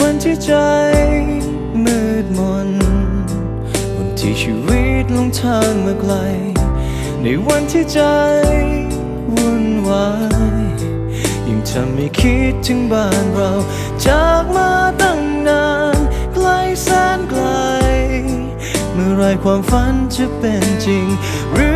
วันที่ใจมืดมน วันที่ชีวิตลงทางมาไกล ในวันที่ใจวุ่นวายยิ่งทำให้คิดถึงบ้านเรา จากมาตั้งนานไกลแสนไกล เมื่อไรความฝันจะเป็นจริงหรือ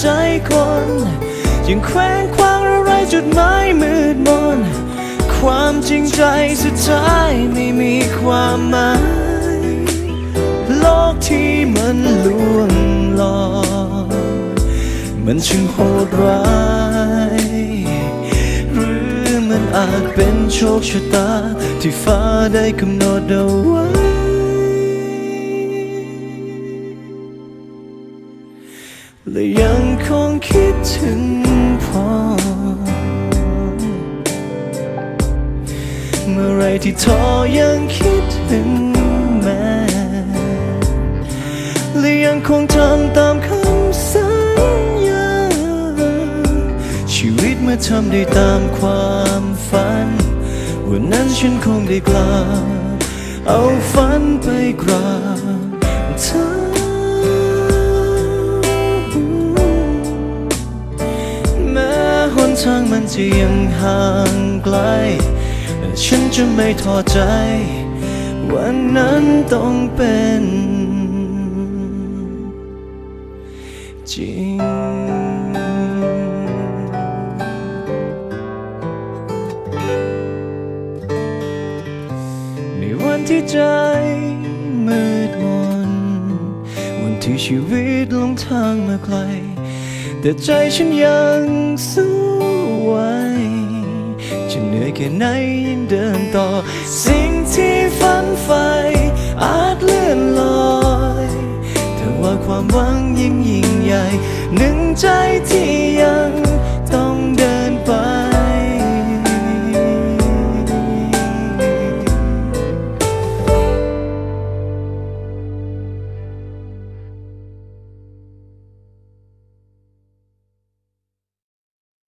ใจคนยังแขวนคว้างอะไรจุดหมายมืดมน ความจริงใจสุดท้ายไม่มีความหมาย โลกที่มันลวงหลอกมันช่างโหดร้ายหรือมันอาจเป็นโชคชะตาที่ฟ้าได้กำหนดเอาไว้ และยังคงคิดถึงพ่อ เมื่อไรที่ท้อยังคิดถึงแม่และยังคงทำตามคำสัญญา ชีวิตเมื่อทำได้ตามความฝัน วันนั้นฉันคงได้กล่าเอาฝันไปกราบเธอ มันจะยังห่างไกลแต่ฉันจะไม่ท้อใจ วันนั้นต้องเป็นจริงในวันที่ใจมืดมน วันที่ชีวิตลงทางมาไกล แต่ใจฉันยังสู้ ไว้ จะเหนื่อยแค่ไหนยังเดินต่อ สิ่งที่ฝันใฝ่อาจเลื่อนลอยแต่ว่าความหวังยิ่งยิ่งใหญ่ หนึ่งใจที่